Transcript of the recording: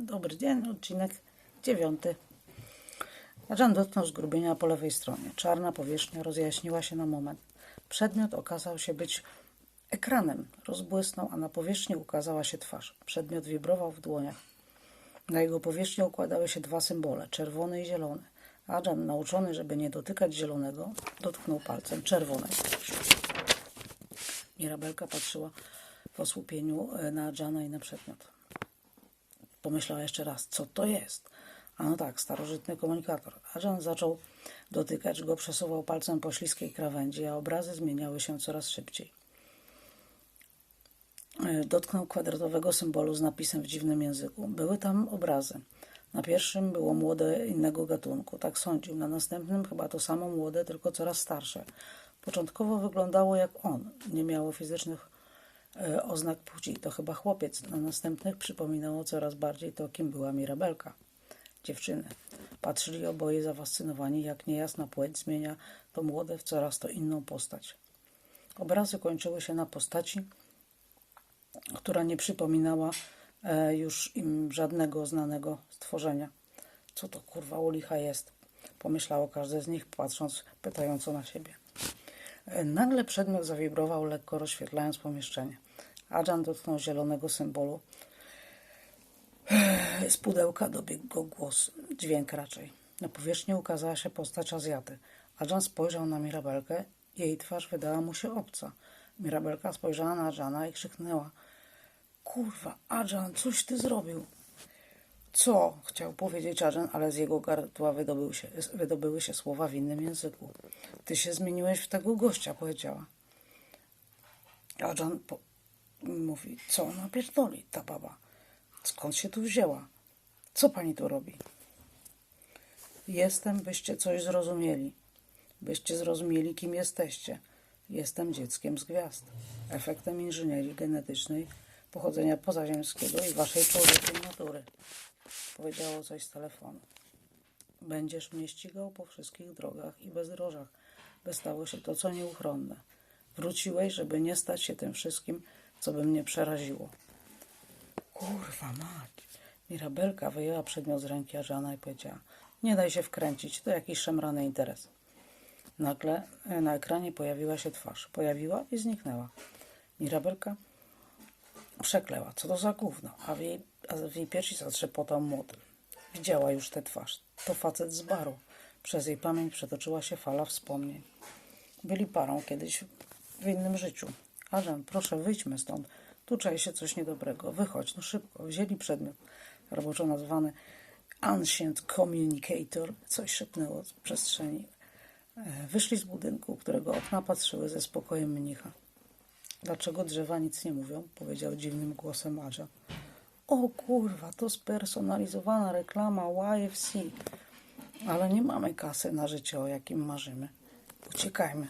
Dobry dzień, odcinek dziewiąty. Jan dotknął zgrubienia po lewej stronie. Czarna powierzchnia rozjaśniła się na moment. Przedmiot okazał się być ekranem. Rozbłysnął, a na powierzchni ukazała się twarz. Przedmiot wibrował w dłoniach. Na jego powierzchni układały się dwa symbole, czerwony i zielony. Adam, nauczony, żeby nie dotykać zielonego, dotknął palcem czerwonej. Mirabelka patrzyła w osłupieniu e, na Jana i na przedmiot. Pomyślała jeszcze raz, co to jest? A no tak, starożytny komunikator. A Jan zaczął dotykać go, przesuwał palcem po śliskiej krawędzi, a obrazy zmieniały się coraz szybciej. E, Dotknął kwadratowego symbolu z napisem w dziwnym języku. Były tam obrazy. Na pierwszym było młode innego gatunku, tak sądził. Na następnym chyba to samo młode, tylko coraz starsze. Początkowo wyglądało jak on. Nie miało fizycznych oznak płci. To chyba chłopiec. Na następnych przypominało coraz bardziej to, kim była Mirabelka. Dziewczyny. Patrzyli oboje zafascynowani, jak niejasna płeć zmienia to młode w coraz to inną postać. Obrazy kończyły się na postaci, która nie przypominała e, już im żadnego znanego stworzenia. Co to kurwa u licha jest? Pomyślało każde z nich, patrząc pytająco na siebie. E, Nagle przedmiot zawibrował, lekko rozświetlając pomieszczenie. Adjan dotknął zielonego symbolu. Z pudełka dobiegł go głos, dźwięk raczej. Na powierzchni ukazała się postać Azjaty. Adjan spojrzał na Mirabelkę. Jej twarz wydała mu się obca. Mirabelka spojrzała na Adjana i krzyknęła. Kurwa, Adjan, coś ty zrobił. Co? Chciał powiedzieć Adjan, ale z jego gardła wydobył się, wydobyły się słowa w innym języku. Ty się zmieniłeś w tego gościa, powiedziała. Adjan po... mówi, co ona pierdoli, ta baba? Skąd się tu wzięła? Co pani tu robi? Jestem, byście coś zrozumieli. Byście zrozumieli, kim jesteście. Jestem dzieckiem z gwiazd. Efektem inżynierii genetycznej pochodzenia pozaziemskiego i waszej człowiekiem natury. Powiedziało coś z telefonu. Będziesz mnie ścigał po wszystkich drogach i bezdrożach, by stało się to, co nieuchronne. Wróciłeś, żeby nie stać się tym wszystkim, co by mnie przeraziło. Kurwa mać. Mirabelka wyjęła przedmiot z ręki Ażana i powiedziała nie daj się wkręcić, to jakiś szemrany interes. Nagle e, na ekranie pojawiła się twarz. Pojawiła i zniknęła. Mirabelka przekleła. Co to za gówno? A w jej, a w jej piersi zatrzepotał młot. Widziała już tę twarz. To facet z baru. Przez jej pamięć przetoczyła się fala wspomnień. Byli parą kiedyś w innym życiu. Ażan, proszę, wyjdźmy stąd. Tu czai się coś niedobrego. Wychodź, no szybko. Wzięli przedmiot, roboczo nazwany Ancient Communicator. Coś szepnęło z przestrzeni. E, Wyszli z budynku, którego okna patrzyły ze spokojem mnicha. Dlaczego drzewa nic nie mówią? Powiedział dziwnym głosem Adża. O kurwa, to spersonalizowana reklama YFC. Ale nie mamy kasy na życie, o jakim marzymy. Uciekajmy.